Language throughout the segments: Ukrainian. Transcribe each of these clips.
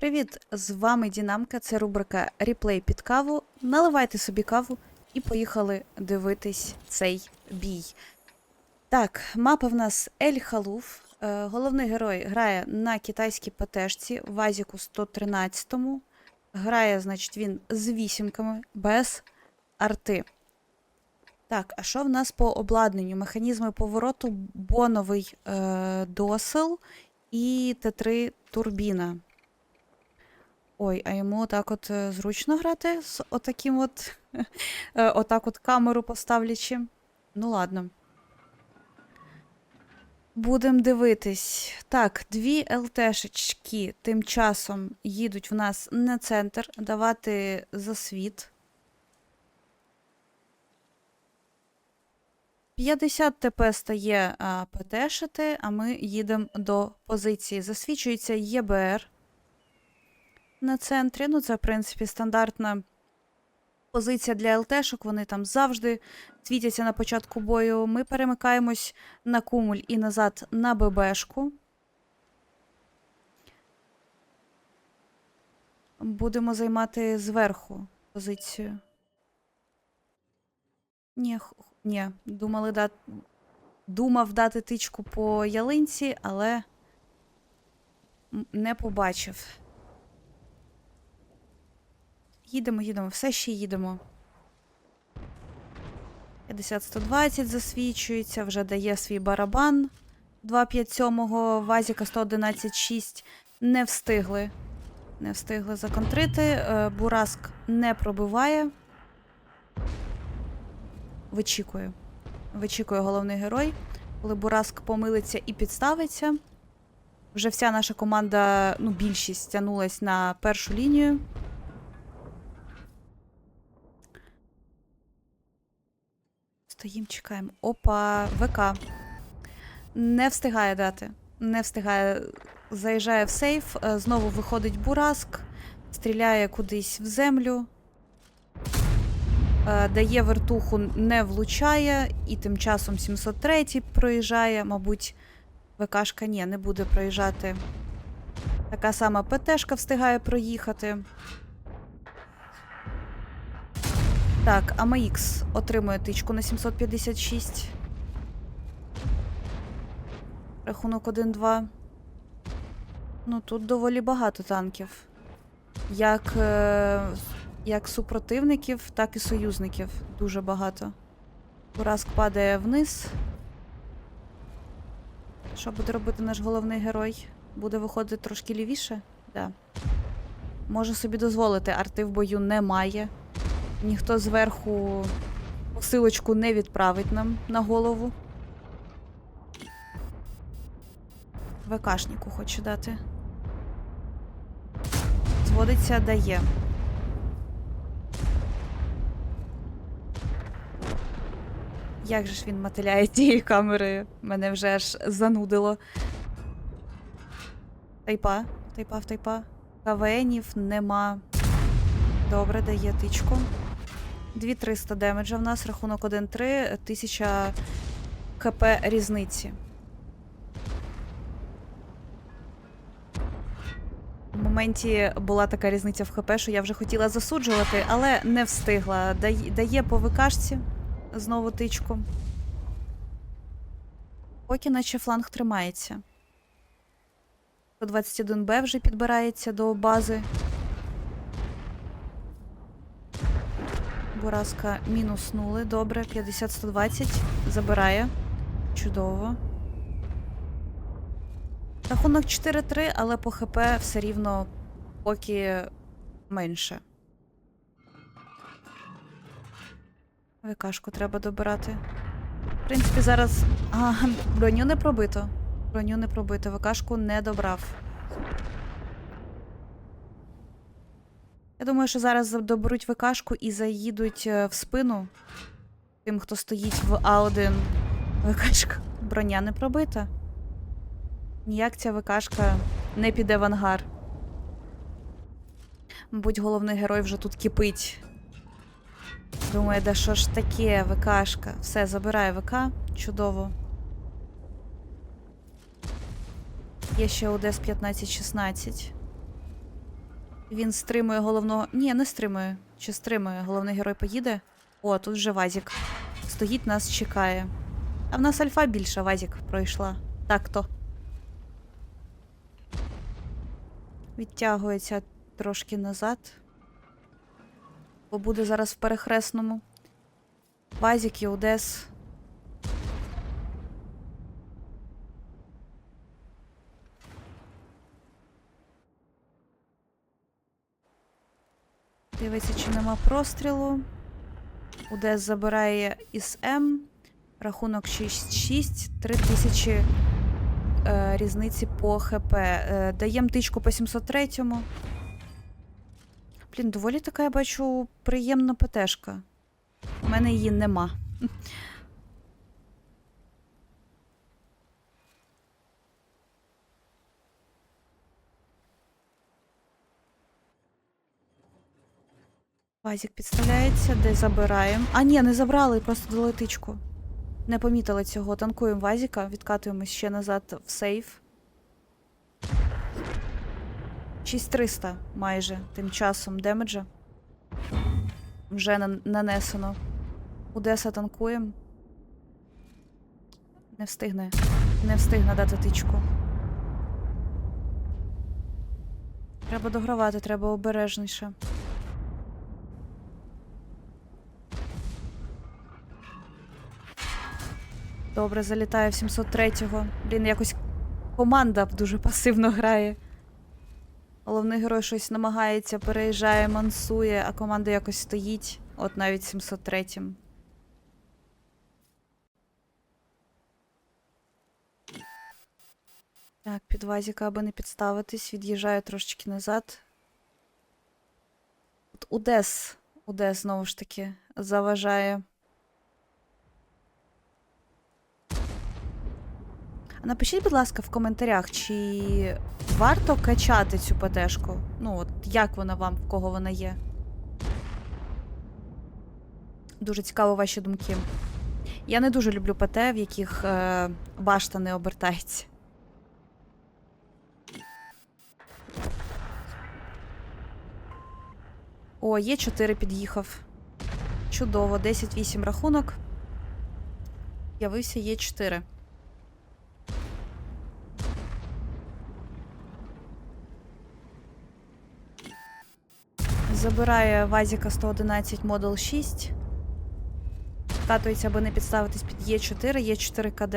Привіт! З вами Дінамка. Це рубрика Ріплей під каву. Наливайте собі каву і поїхали дивитись цей бій. Так, мапа в нас Ель Халуф. Е, головний герой грає на китайській ПТшці в Азіку 113-му. Грає, значить, він з вісімками без арти. Так, а що в нас по обладнанню? Механізми повороту, боновий е, досил і Т3 турбіна. Ой, а йому отак от е, зручно грати з отаким от, е, отак от камеру поставлячи. Ну ладно. Будемо дивитись. Так, дві ЛТшечки тим часом їдуть в нас на центр давати засвіт. 50 ТП стає ПТшити, а ми їдемо до позиції. Засвічується ЄБР на центрі. Ну, це, в принципі, стандартна позиція для ЛТшок. Вони там завжди світяться на початку бою. Ми перемикаємось на кумуль і назад на ББшку. Будемо займати зверху позицію. Ні, ні, думали дати. Думав дати тичку по ялинці, але не побачив. Їдемо, їдемо, все ще їдемо. 50-120 засвічується, вже дає свій барабан 257-го, Вазіка 111.6 не встигли. Не встигли законтрити. Е, Бураск не пробиває. Вичікую. Вичікує головний герой. Коли Бураск помилиться і підставиться. Вже вся наша команда, ну, більшість тягнулась на першу лінію. Стоїм, чекаємо. Опа, ВК. Не встигає дати. Не встигає. Заїжджає в сейф, е, знову виходить Бураск, стріляє кудись в землю. Е, Дає вертуху, не влучає, і тим часом 703 проїжджає. Мабуть, ВКшка ні, не буде проїжджати. Така сама ПТшка встигає проїхати. Так, АМХ отримує тичку на 756. Рахунок 1-2. Ну, тут доволі багато танків. Як, е, як супротивників, так і союзників. Дуже багато. Бураск падає вниз. Що буде робити наш головний герой? Буде виходити трошки лівіше? Да. Може собі дозволити, арти в бою немає. Ніхто зверху посилочку не відправить нам на голову. ВКшнику хочу дати. Зводиться, дає. Як же ж він мотиляє тією камерою? Мене вже аж занудило. Тайпа, тайпа тайпа. КВНів нема. Добре, дає тичку. 2300 демеджа в нас, рахунок 1-3, 1000 ХП різниці. В моменті була така різниця в ХП, що я вже хотіла засуджувати, але не встигла. Дає, по ВКшці знову тичку. Поки наче фланг тримається. 121Б вже підбирається до бази. Бураска мінуснули. Добре, 50-120. Забирає. Чудово. Рахунок 4-3, але по ХП все рівно поки менше. ВКшку треба добирати. В принципі, зараз. А, броню не пробито. Броню не пробито. ВКшку не добрав. Я думаю, що зараз за- доберуть ВКшку і заїдуть е, в спину тим, хто стоїть в А1. ВКшка. Броня не пробита. Ніяк ця ВКшка не піде в ангар. Мабуть, головний герой вже тут кипить. Думає, да що ж таке, ВКшка. Все, забирає ВК. Чудово. Є ще ОДС 15-16. Він стримує головного. Ні, не стримує. Чи стримує? Головний герой поїде. О, тут вже Вазік. Стоїть, нас чекає. А в нас альфа більша, Вазік пройшла. Так то. Відтягується трошки назад. Бо буде зараз в перехресному. Вазік і Дивиться, чи нема прострілу. Удес забирає із М. Рахунок 6-6, 3000 е, різниці по ХП. Е, Даємо тичку по 703-му. Блін, доволі така, я бачу, приємна ПТшка. У мене її нема. Вазік підставляється, де забираємо. А, ні, не забрали, просто дали тичку. Не помітила цього. Танкуємо Вазіка, відкатуємось ще назад в сейф. 6300 майже тим часом демеджа. Вже нанесено. Удеса танкуємо. Не встигне. Не встигне дати тичку. Треба догравати, треба обережніше. Добре, залітає в 703-го. Блін, якось команда дуже пасивно грає. Головний герой щось намагається, переїжджає, мансує, а команда якось стоїть. От навіть 703-м. Так, під Вазіка, аби не підставитись, від'їжджаю трошечки назад. От Удес. Удес, знову ж таки, заважає. Напишіть, будь ласка, в коментарях, чи варто качати цю ПТшку? Ну, от як вона вам, в кого вона є? Дуже цікаво ваші думки. Я не дуже люблю ПТ, в яких е, башта не обертається. О, є 4 під'їхав. Чудово, 10-8 рахунок. Явився є 4. Забирає Вазіка 111 Model 6. Катується, аби не підставитись під Е4, Е4 КД.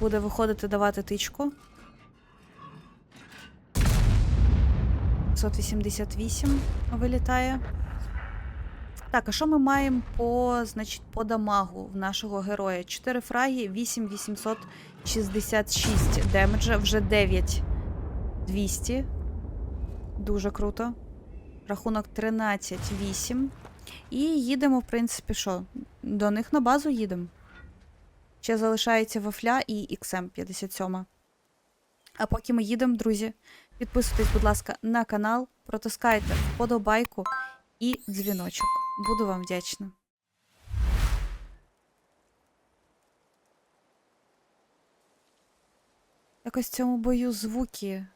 Буде виходити давати тичку. 588 вилітає. Так, а що ми маємо по, значить, по дамагу в нашого героя? 4 фраги, 8866 демеджа, вже 9200. Дуже круто. Рахунок 13-8. І їдемо, в принципі, що? До них на базу їдемо. Ще залишається Вафля і XM57. А поки ми їдемо, друзі, підписуйтесь, будь ласка, на канал, протискайте вподобайку і дзвіночок. Буду вам вдячна. Якось в цьому бою звуки.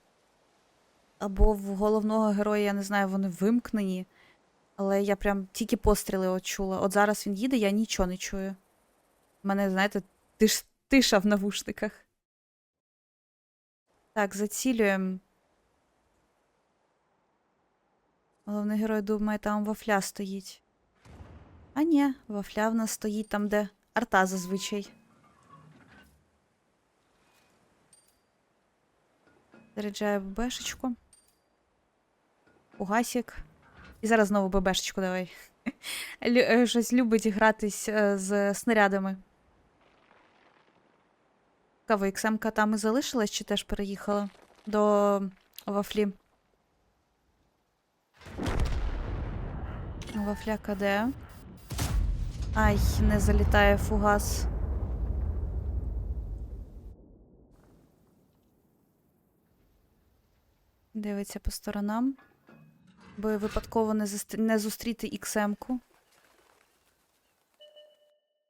Або в головного героя, я не знаю, вони вимкнені. Але я прям тільки постріли от. От зараз він їде, я нічого не чую. У мене, знаєте, тиш, тиша в навушниках. Так, зацілюємо. Головний герой думає, там вафля стоїть. А ні, вафля в нас стоїть там, де арта зазвичай. Заряджаю ББшечку. Угасік. І зараз знову ББшечку давай. Лю- е, Щось любить гратись е, з снарядами. Цікаво, XM-ка там і залишилась, чи теж переїхала до вафлі? Вафля КД. Ай, не залітає фугас. Дивиться по сторонам. Би випадково не, застр... не зустріти XM-ку.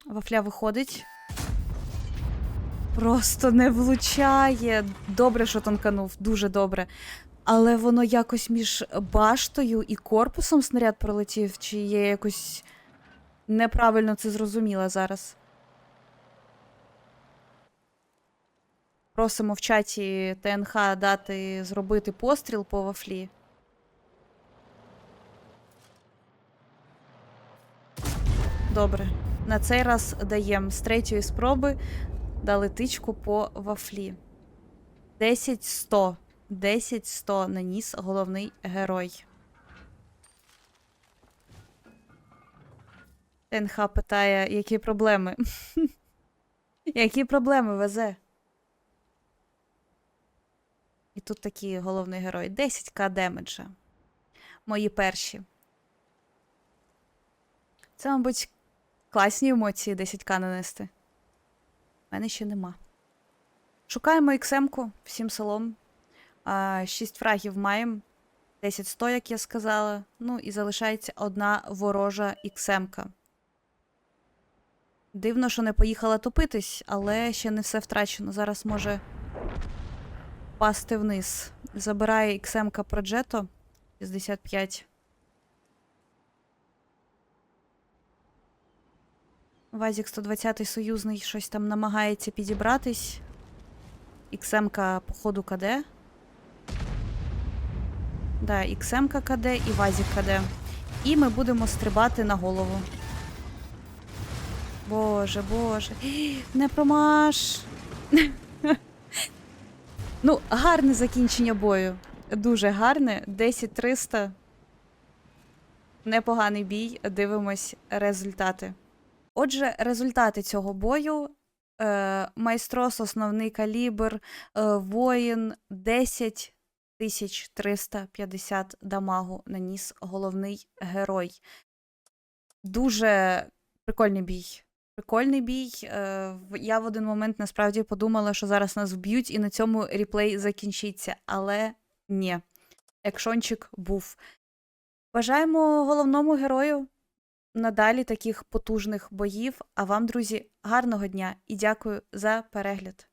Вафля виходить. Просто не влучає. Добре, що танканув, дуже добре. Але воно якось між баштою і корпусом снаряд пролетів, чи я якось неправильно це зрозуміла зараз. Просимо в чаті ТНХ дати зробити постріл по вафлі. Добре. На цей раз даємо з третьої спроби дали тичку по вафлі. 10-100. 10-100 наніс головний герой. ТНХ питає, які проблеми. які проблеми везе? І тут такий головний герой. 10к демеджа. Мої перші. Це, мабуть, класні емоції 10к нанести. У мене ще нема. Шукаємо іксемку всім селом. А, 6 фрагів маємо. 10-100, як я сказала. Ну і залишається одна ворожа іксемка. Дивно, що не поїхала топитись, але ще не все втрачено. Зараз може пасти вниз. Забирає іксемка Проджето 65. Вазік 120 союзний щось там намагається підібратись. Іксемка, походу, КД. Да, іксемка КД і Вазік КД. І ми будемо стрибати на голову. Боже, боже. Не промаш. ну, гарне закінчення бою. Дуже гарне. 10-300. Непоганий бій. Дивимось результати. Отже, результати цього бою. Е, Майстрос, основний калібр, е, воїн 10 350 дамагу наніс головний герой. Дуже прикольний бій. Прикольний бій. Е, Я в один момент насправді подумала, що зараз нас вб'ють і на цьому ріплей закінчиться. Але ні. Екшончик був. Бажаємо головному герою надалі таких потужних боїв. А вам, друзі, гарного дня і дякую за перегляд.